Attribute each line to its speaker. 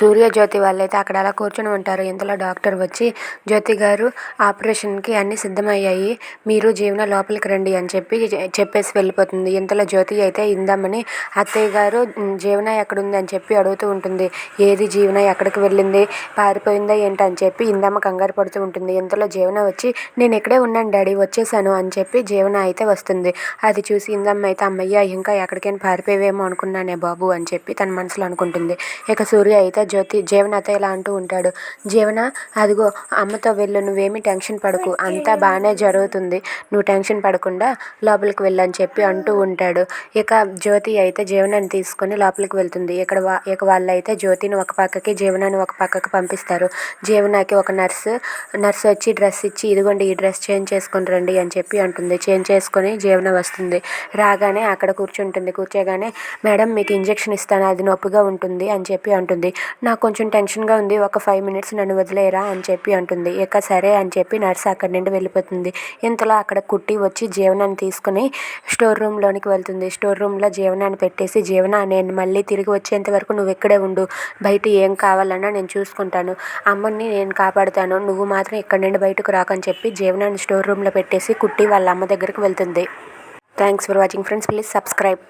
Speaker 1: సూర్య జ్యోతి వాళ్ళైతే అక్కడ అలా కూర్చొని ఉంటారు. ఇంతలో డాక్టర్ వచ్చి జ్యోతి గారు ఆపరేషన్కి అన్ని సిద్ధమయ్యాయి. మీరు జీవన లోపలికి రండి అని చెప్పి చెప్పేసి వెళ్ళిపోతుంది. ఇంతలో జ్యోతి అయితే ఇందామని అత్తయ్య గారు జీవన ఎక్కడుంది అని చెప్పి అడుగుతూ ఉంటుంది. ఏది జీవన? ఎక్కడికి వెళ్ళింది? పారిపోయిందా ఏంటి? అని చెప్పి ఇందమ్మ కంగారు పడుతూ ఉంటుంది. ఇంతలో జీవన వచ్చి నేను ఇక్కడే ఉన్నాను డాడీ వచ్చేసాను అని చెప్పి జీవన అయితే వస్తుంది. అది చూసి ఇందమ్మ అయితే అమ్మయ్య ఇంకా ఎక్కడికైనా పారిపోయేవేమో అనుకున్నానే బాబు అని చెప్పి తన మనసులో అనుకుంటుంది. ఇక సూర్య అయితే జ్యోతి జీవనత ఇలా అంటూ ఉంటాడు. జీవన? అదిగో అమ్మతో వెళ్ళు నువ్వేమీ టెన్షన్ పడకు. అంతా బాగానే జరుగుతుంది. నువ్వు టెన్షన్ పడకుండా లోపలికి వెళ్ళని చెప్పి అంటూ ఉంటాడు. ఇక జ్యోతి అయితే జీవనాన్ని తీసుకొని లోపలికి వెళ్తుంది. ఇక్కడ వా ఇక వాళ్ళు అయితే జ్యోతిని ఒక పక్కకి జీవనాన్ని ఒక పక్కకి పంపిస్తారు. జీవనాకి ఒక నర్సు నర్సు వచ్చి డ్రెస్ ఇచ్చి ఇదిగోండి ఈ డ్రెస్ చేంజ్ చేసుకొని రండి అని చెప్పి అంటుంది. చేంజ్ చేసుకొని జీవన వస్తుంది. రాగానే అక్కడ కూర్చుంటుంది. కూర్చోగానే మేడం మీకు ఇంజెక్షన్ ఇస్తాను. అది నొప్పిగా ఉంటుంది అని చెప్పి అంటుంది. నాకు కొంచెం టెన్షన్గా ఉంది ఒక ఫైవ్ మినిట్స్ నన్ను వదిలేరా అని చెప్పి అంటుంది. ఇక సరే అని చెప్పి నర్స్ అక్కడి నుండి వెళ్ళిపోతుంది. ఇంతలో అక్కడ కుట్టి వచ్చి జీవనాన్ని తీసుకుని స్టోర్ రూమ్లోనికి వెళ్తుంది. స్టోర్ రూమ్లో జీవనాన్ని పెట్టేసి జీవన నేను మళ్ళీ తిరిగి వచ్చేంత వరకు నువ్వు ఇక్కడే ఉండు. బయట ఏం కావాలన్నా నేను చూసుకుంటాను. అమ్మని నేను కాపాడుతాను. నువ్వు మాత్రం ఇక్కడి నుండి బయటకు రాకని చెప్పి జీవనాన్ని స్టోర్ రూమ్లో పెట్టేసి కుట్టి వాళ్ళ అమ్మ దగ్గరికి వెళ్తుంది. Thanks for watching friends. Please subscribe.